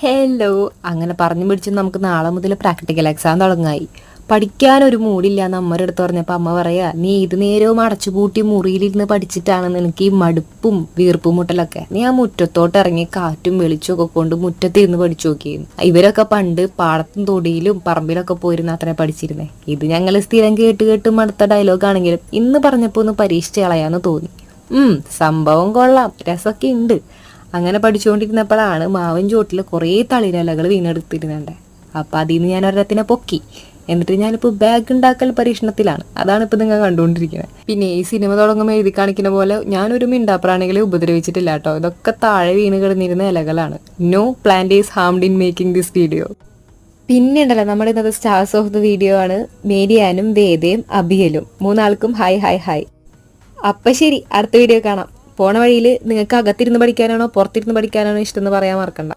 Hello അങ്ങനെ പറഞ്ഞു പിടിച്ച് നമുക്ക് നാളെ മുതൽ പ്രാക്ടിക്കൽ എക്സാം തുടങ്ങായി. പഠിക്കാൻ ഒരു മൂടില്ല എന്ന് അമ്മയുടെ അടുത്ത് പറഞ്ഞപ്പോൾ അമ്മ പറയാ നീ ഇത് നേരവും അടച്ചുപൂട്ടി മുറിയിലിരുന്ന് പഠിച്ചിട്ടാണ് നിനക്ക് ഈ മടുപ്പും വീർപ്പും മുട്ടലൊക്കെ. നീ ആ മുറ്റത്തോട്ട് ഇറങ്ങി കാറ്റും വെളിച്ചും ഒക്കെ കൊണ്ട് മുറ്റത്തിരുന്ന് പഠിച്ചു നോക്കിയിരുന്നു. ഇവരൊക്കെ പണ്ട് പാടത്തും തൊടിയിലും പറമ്പിലൊക്കെ പോയിരുന്ന അത്ര പഠിച്ചിരുന്നേ. ഇത് ഞങ്ങൾ സ്ഥിരം കേട്ട് കേട്ട് മടുത്ത ഡയലോഗ് ആണെങ്കിലും ഇന്ന് പറഞ്ഞപ്പോൾ ഒന്ന് പരീക്ഷിച്ച് കളയാന്ന് തോന്നി. ഉം സംഭവം കൊള്ളാം. രസമൊക്കെ ഉണ്ട്. അങ്ങനെ പഠിച്ചുകൊണ്ടിരുന്നപ്പോഴാണ് മാവൻ ചോട്ടിൽ കുറേ തളിരലകൾ വീണെടുത്തിരുന്നുണ്ട് അപ്പം അതിൽ നിന്ന് ഞാൻ ഒരെണ്ണത്തിനെ പൊക്കി. എന്നിട്ട് ഞാനിപ്പോൾ ബാഗ് ഉണ്ടാക്കൽ പരീക്ഷണത്തിലാണ്. അതാണ് ഇപ്പം നിങ്ങൾ കണ്ടുകൊണ്ടിരിക്കുന്നത്. പിന്നെ ഈ സിനിമ തുടങ്ങുമ്പോൾ എഴുതി കാണിക്കുന്ന പോലെ ഞാനൊരു മിണ്ടാപ്രാണികളെ ഉപദ്രവിച്ചിട്ടില്ല കേട്ടോ ഇതൊക്കെ താഴെ വീണ് കിടന്നിരുന്ന ഇലകളാണ്. No plant is harmed in making this video പിന്നെ ഉണ്ടല്ലോ നമ്മുടെ ഇന്നത്തെ സ്റ്റാർസ് ഓഫ് ദ വീഡിയോ ആണ് മേരിയാനും വേദയും അബിയലും. മൂന്നാൾക്കും ഹായ് ഹായ് ഹായ് അപ്പം ശരി അടുത്ത വീഡിയോ കാണാം. പോണ വഴിയിൽ നിങ്ങൾക്ക് അകത്തിരുന്ന് പഠിക്കാനാണോ പുറത്തിരുന്ന് പഠിക്കാനാണോ ഇഷ്ടം എന്ന് പറയാൻ മറക്കണ്ട.